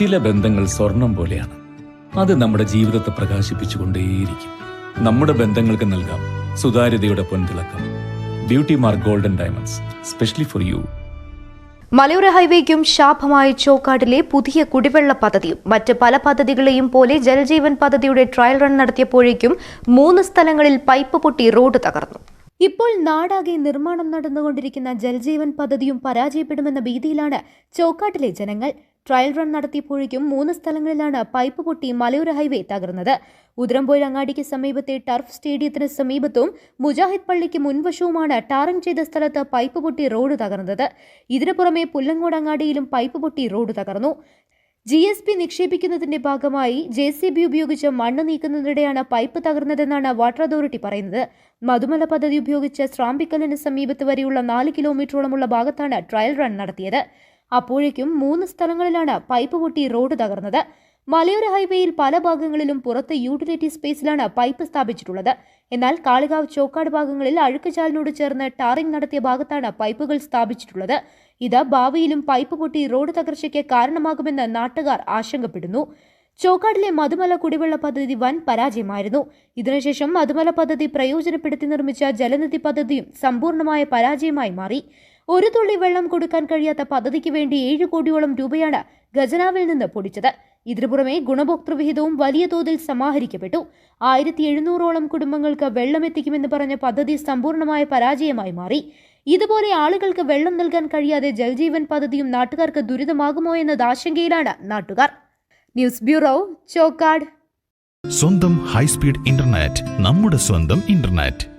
ചില ബന്ധങ്ങൾ സ്വർണം പോലെയാണ്. അത് നമ്മുടെ ജീവിതത്തെ പ്രകാശിപ്പിച്ചുകൊണ്ടേയിരിക്കും. നമ്മുടെ ബന്ധങ്ങൾക്ക് നൽകാം സുതാര്യതയുടെ പൊൻതിളക്കം. Beauty mark golden diamonds specially for you മലയോര ഹൈവേക്കും ശാപമായ ചോക്കാട്ടിലെ പുതിയ കുടിവെള്ള പദ്ധതിയും മറ്റ് പല പദ്ധതികളെയും പോലെ ജലജീവൻ പദ്ധതിയുടെ ട്രയൽ റൺ നടത്തിയപ്പോഴേക്കും മൂന്ന് സ്ഥലങ്ങളിൽ പൈപ്പ് പൊട്ടി റോഡ് തകർന്നു. ഇപ്പോൾ നാടാകെ നിർമ്മാണം നടന്നുകൊണ്ടിരിക്കുന്ന ജലജീവൻ പദ്ധതിയും പരാജയപ്പെടുമെന്ന ഭീതിയിലാണ് ചോക്കാട്ടിലെ ജനങ്ങൾ. ട്രയൽ റൺ നടത്തിയപ്പോഴേക്കും മൂന്ന് സ്ഥലങ്ങളിലാണ് പൈപ്പ് പൊട്ടി മലയോര ഹൈവേ തകർന്നത്. ഉതിരമ്പോയിൽ അങ്ങാടിക്ക് സമീപത്തെ ടർഫ് സ്റ്റേഡിയത്തിന് സമീപത്തും മുജാഹിദ് പള്ളിക്ക് മുൻവശവുമാണ് ടാറിംഗ് ചെയ്ത സ്ഥലത്ത് പൈപ്പ് പൊട്ടി റോഡ് തകർന്നത്. ഇതിനു പുറമെ പുല്ലങ്ങോട് അങ്ങാടിയിലും പൈപ്പ് പൊട്ടി റോഡ് തകർന്നു. ജി എസ് പി നിക്ഷേപിക്കുന്നതിന്റെ ഭാഗമായി ജെ സി ബി ഉപയോഗിച്ച് മണ്ണ് നീക്കുന്നതിനിടെയാണ് പൈപ്പ് തകർന്നതെന്നാണ് വാട്ടർ അതോറിറ്റി പറയുന്നത്. മധുമല പദ്ധതി ഉപയോഗിച്ച് ശ്രാമ്പിക്കലിന് സമീപത്ത് വരെയുള്ള നാല് കിലോമീറ്ററോളമുള്ള ഭാഗത്താണ് ട്രയൽ റൺ നടത്തിയത്. അപ്പോഴേക്കും മൂന്ന് സ്ഥലങ്ങളിലാണ് പൈപ്പ് പൊട്ടി റോഡ് തകർന്നത്. മലയോര ഹൈവേയിൽ പല ഭാഗങ്ങളിലും പുറത്ത് യൂട്ടിലിറ്റി സ്പേസിലാണ് പൈപ്പ് സ്ഥാപിച്ചിട്ടുള്ളത്. എന്നാൽ കാളികാവ് ചോക്കാട് ഭാഗങ്ങളിൽ അഴുക്കുചാലിനോട് ചേർന്ന് ടാറിംഗ് നടത്തിയ ഭാഗത്താണ് പൈപ്പുകൾ സ്ഥാപിച്ചിട്ടുള്ളത്. ഇത് ഭാവിയിലും പൈപ്പ് പൊട്ടി റോഡ് തകർച്ചയ്ക്ക് കാരണമാകുമെന്ന് നാട്ടുകാർ ആശങ്കപ്പെടുന്നു. ചോക്കാടിലെ മധുമല കുടിവെള്ള പദ്ധതി വൻ പരാജയമായിരുന്നു. ഇതിനുശേഷം മധുമല പദ്ധതി പ്രയോജനപ്പെടുത്തി നിർമ്മിച്ച ജലനിധി പദ്ധതിയും സമ്പൂർണമായ പരാജയമായി മാറി. ഒരു തുള്ളി വെള്ളം കൊടുക്കാൻ കഴിയാത്ത പദ്ധതിക്ക് വേണ്ടി ഏഴ് കോടിയോളം രൂപയാണ് ഖജനാവിൽ നിന്ന് പൊടിച്ചത്. ഇതിനു പുറമെ ഗുണഭോക്തൃ വിഹിതവും വലിയ തോതിൽ സമാഹരിക്കപ്പെട്ടു. ആയിരത്തി എഴുന്നൂറോളം കുടുംബങ്ങൾക്ക് വെള്ളം എത്തിക്കുമെന്ന് പറഞ്ഞ പദ്ധതി സമ്പൂർണമായ പരാജയമായി മാറി. ഇതുപോലെ ആളുകൾക്ക് വെള്ളം നൽകാൻ കഴിയാതെ ജൽജീവൻ പദ്ധതിയും നാട്ടുകാർക്ക് ദുരിതമാകുമോ എന്നത് ആശങ്കയിലാണ് നാട്ടുകാർ. News bureau Chokkad. സ്വന്തം ഹൈസ്പീഡ് ഇന്റർനെറ്റ് നമ്മുടെ സ്വന്തം ഇന്റർനെറ്റ്.